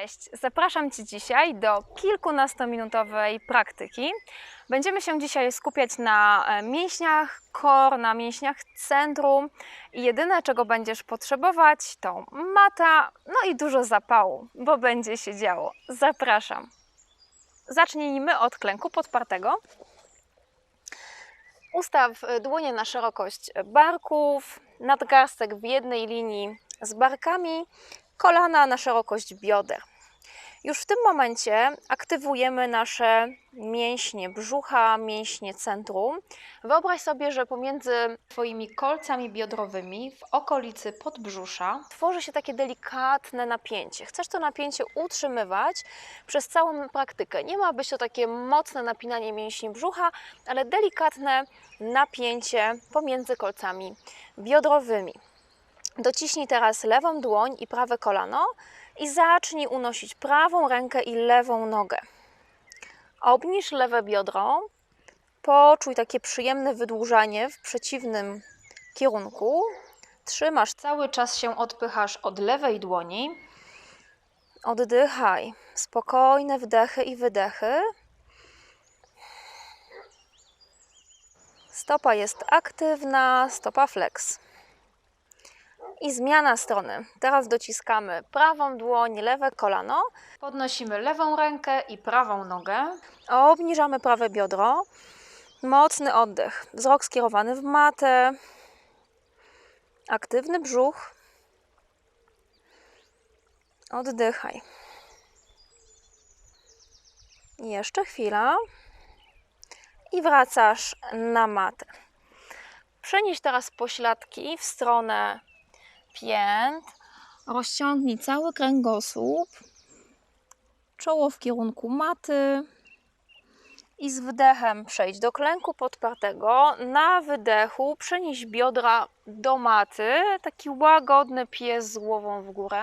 Cześć, zapraszam Cię dzisiaj do kilkunastominutowej praktyki. Będziemy się dzisiaj skupiać na e, mięśniach core, na mięśniach centrum i jedyne czego będziesz potrzebować to mata, no i dużo zapału, bo będzie się działo. Zapraszam. Zacznijmy od klęku podpartego. Ustaw e, dłonie na szerokość barków, nadgarstek w jednej linii z barkami, kolana na szerokość bioder. Już w tym momencie aktywujemy nasze mięśnie brzucha, mięśnie centrum. Wyobraź sobie, że pomiędzy Twoimi kolcami biodrowymi w okolicy podbrzusza tworzy się takie delikatne napięcie. Chcesz to napięcie utrzymywać przez całą praktykę. Nie ma być to takie mocne napinanie mięśni brzucha, ale delikatne napięcie pomiędzy kolcami biodrowymi. Dociśnij teraz lewą dłoń i prawe kolano i zacznij unosić prawą rękę i lewą nogę. Obniż lewe biodro, poczuj takie przyjemne wydłużanie w przeciwnym kierunku. Trzymasz, cały czas się odpychasz od lewej dłoni. Oddychaj. Spokojne wdechy i wydechy. Stopa jest aktywna, stopa flex. I zmiana strony. Teraz dociskamy prawą dłoń, lewe kolano. Podnosimy lewą rękę i prawą nogę. Obniżamy prawe biodro. Mocny oddech. Wzrok skierowany w matę. Aktywny brzuch. Oddychaj. Jeszcze chwila. I wracasz na matę. Przenieś teraz pośladki w stronę pięt. Rozciągnij cały kręgosłup. Czoło w kierunku maty. I z wdechem przejdź do klęku podpartego. Na wydechu przenieś biodra do maty. Taki łagodny pies z głową w górę.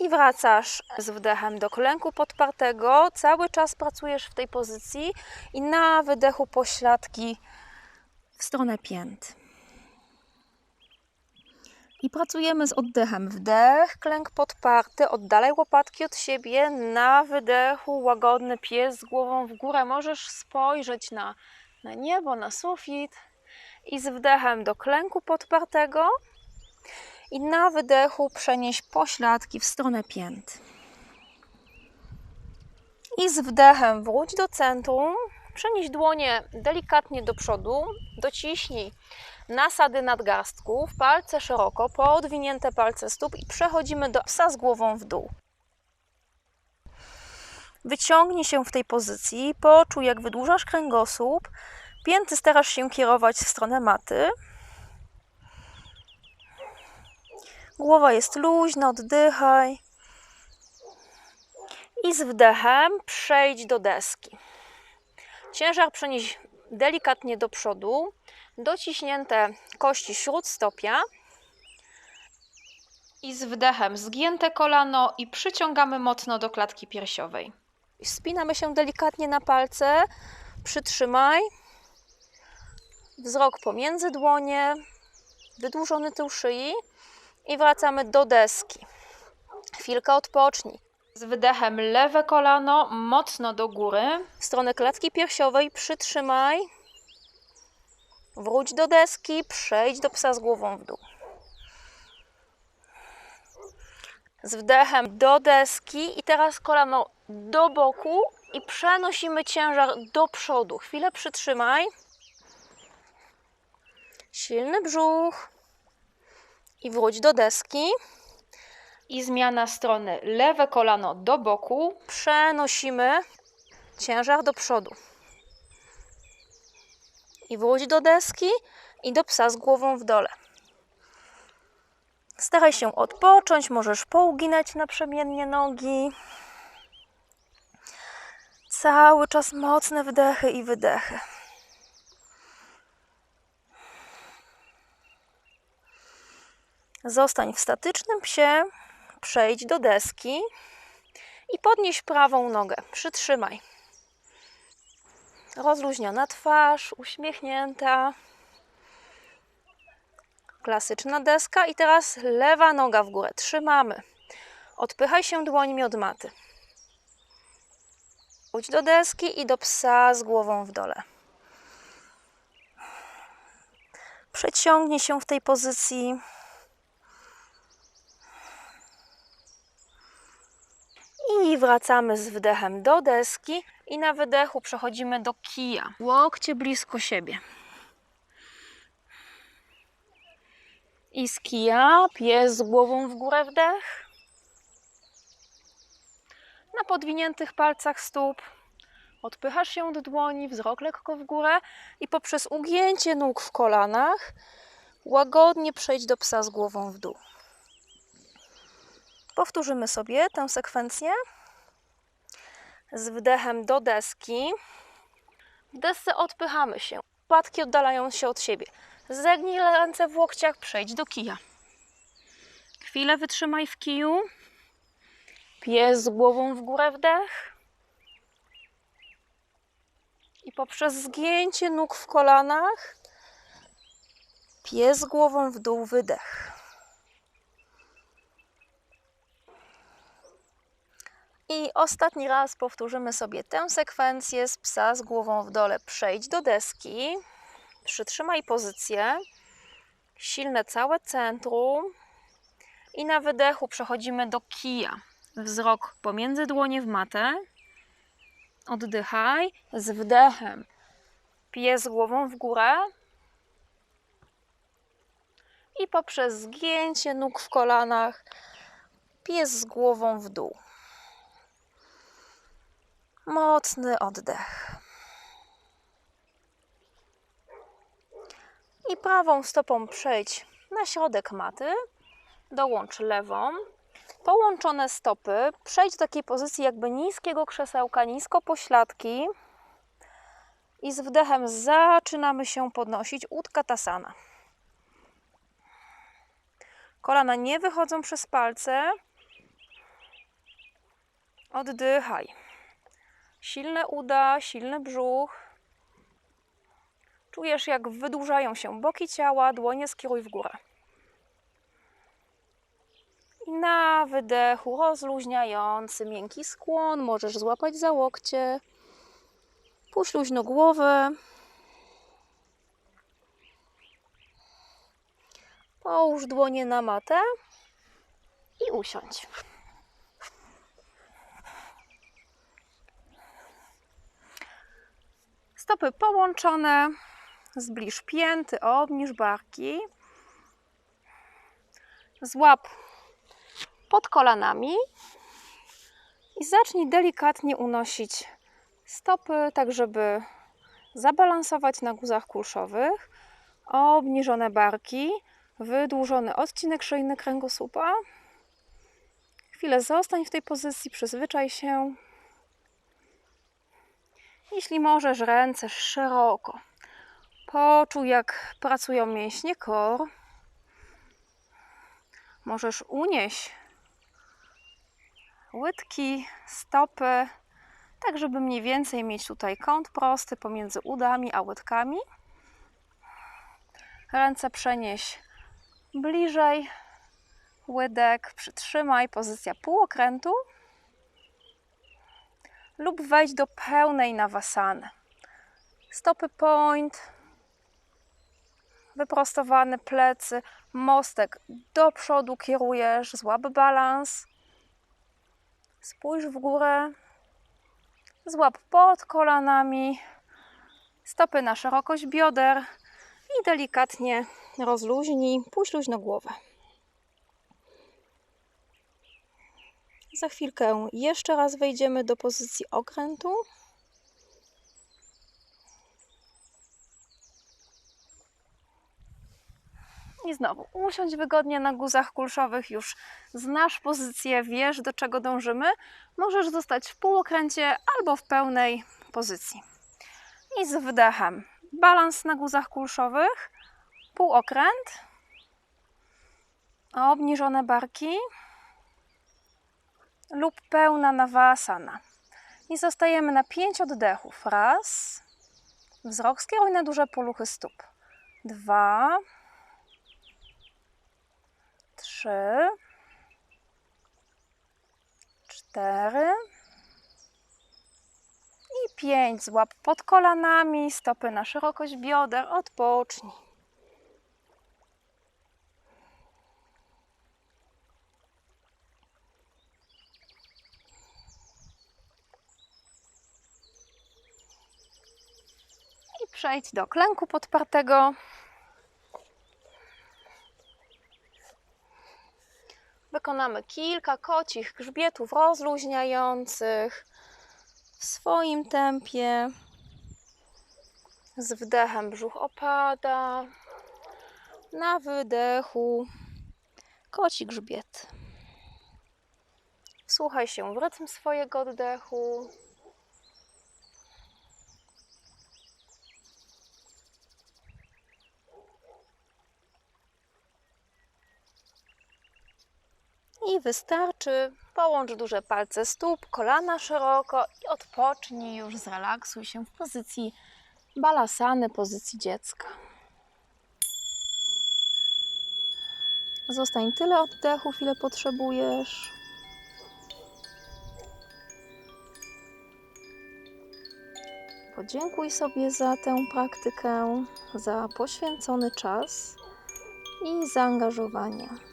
I wracasz z wdechem do klęku podpartego. Cały czas pracujesz w tej pozycji i na wydechu pośladki w stronę pięt. I pracujemy z oddechem. Wdech, klęk podparty, oddalaj łopatki od siebie. Na wydechu łagodny pies z głową w górę. Możesz spojrzeć na, na niebo, na sufit. I z wdechem do klęku podpartego. I na wydechu przenieś pośladki w stronę pięt. I z wdechem wróć do centrum. Przenieś dłonie delikatnie do przodu. Dociśnij nasady nadgarstków, palce szeroko, podwinięte palce stóp i przechodzimy do psa z głową w dół. Wyciągnij się w tej pozycji, poczuj jak wydłużasz kręgosłup, pięty starasz się kierować w stronę maty. Głowa jest luźna, oddychaj. I z wdechem przejdź do deski. Ciężar przenieś delikatnie do przodu, dociśnięte kości śródstopia i z wdechem zgięte kolano i przyciągamy mocno do klatki piersiowej. Spinamy się delikatnie na palce, przytrzymaj. Wzrok pomiędzy dłonie, wydłużony tył szyi i wracamy do deski. Chwilkę odpocznij. Z wydechem lewe kolano mocno do góry. W stronę klatki piersiowej przytrzymaj. Wróć do deski, przejdź do psa z głową w dół. Z wdechem do deski i teraz kolano do boku i przenosimy ciężar do przodu. Chwilę przytrzymaj. Silny brzuch i wróć do deski. I zmiana strony. Lewe kolano do boku. Przenosimy ciężar do przodu i wróć do deski i do psa z głową w dole. Staraj się odpocząć, możesz pouginać naprzemiennie nogi. Cały czas mocne wdechy i wydechy. Zostań w statycznym psie, przejdź do deski i podnieś prawą nogę. Przytrzymaj. Rozluźniona twarz, uśmiechnięta. Klasyczna deska i teraz lewa noga w górę. Trzymamy. Odpychaj się dłońmi od maty. Pójdź do deski i do psa z głową w dole. Przeciągnij się w tej pozycji. I wracamy z wdechem do deski i na wydechu przechodzimy do kija. Łokcie blisko siebie. I z kija pies z głową w górę wdech. Na podwiniętych palcach stóp odpychasz się od dłoni, wzrok lekko w górę i poprzez ugięcie nóg w kolanach łagodnie przejdź do psa z głową w dół. Powtórzymy sobie tę sekwencję z wdechem do deski. W desce odpychamy się, łatki oddalają się od siebie. Zegnij ręce w łokciach, przejdź do kija. Chwilę wytrzymaj w kiju. Pies z głową w górę wdech. I poprzez zgięcie nóg w kolanach, pies głową w dół wydech. I ostatni raz powtórzymy sobie tę sekwencję z psa z głową w dole. Przejdź do deski, przytrzymaj pozycję, silne całe centrum i na wydechu przechodzimy do kija. Wzrok pomiędzy dłonie w matę. Oddychaj z wdechem. Pies głową w górę. I poprzez zgięcie nóg w kolanach, pies z głową w dół. Mocny oddech. I prawą stopą przejdź na środek maty. Dołącz lewą. Połączone stopy. Przejdź do takiej pozycji jakby niskiego krzesełka, nisko pośladki. I z wdechem zaczynamy się podnosić. Utkatasana. Kolana nie wychodzą przez palce. Oddychaj. Silne uda, silny brzuch. Czujesz, jak wydłużają się boki ciała, dłonie skieruj w górę. I na wydechu rozluźniający, miękki skłon. Możesz złapać za łokcie. Puść luźno głowę. Połóż dłonie na matę i usiądź. Stopy połączone. Zbliż pięty, obniż barki. Złap pod kolanami i zacznij delikatnie unosić stopy, tak żeby zabalansować na guzach kulszowych. Obniżone barki, wydłużony odcinek szyjny kręgosłupa. Chwilę zostań w tej pozycji, przyzwyczaj się. Jeśli możesz, ręce szeroko. Poczuj, jak pracują mięśnie kor. Możesz unieść łydki, stopy, tak żeby mniej więcej mieć tutaj kąt prosty pomiędzy udami a łydkami. Ręce przenieś bliżej łydek, przytrzymaj, pozycja półokrętu lub wejdź do pełnej nawasany. Stopy point, wyprostowane plecy, mostek do przodu kierujesz, złap balans. Spójrz w górę, złap pod kolanami, stopy na szerokość bioder i delikatnie rozluźnij, puść luźno głowę. Za chwilkę jeszcze raz wejdziemy do pozycji okrętu. I znowu usiądź wygodnie na guzach kulszowych, już znasz pozycję, wiesz do czego dążymy. Możesz zostać w półokręcie albo w pełnej pozycji. I z wdechem balans na guzach kulszowych, półokręt, obniżone barki lub pełna nawasana. I zostajemy na 5 oddechów. Raz. Wzrok skieruj na duże poluchy stóp. Dwa. Trzy. cztery i pięć. Złap pod kolanami, stopy na szerokość bioder, odpocznij. Przejdź do klęku podpartego. Wykonamy kilka kocich grzbietów rozluźniających w swoim tempie. Z wdechem brzuch opada. Na wydechu koci grzbiet. Słuchaj się w rytm swojego oddechu. Wystarczy. Połącz duże palce stóp, kolana szeroko i odpocznij już, zrelaksuj się w pozycji balasany, pozycji dziecka. Zostań tyle oddechów, ile potrzebujesz. Podziękuj sobie za tę praktykę, za poświęcony czas i zaangażowanie.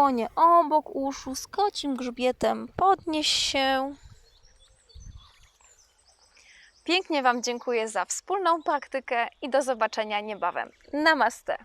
Dłonie obok uszu z kocim grzbietem. Podnieś się. Pięknie Wam dziękuję za wspólną praktykę i do zobaczenia niebawem. Namaste.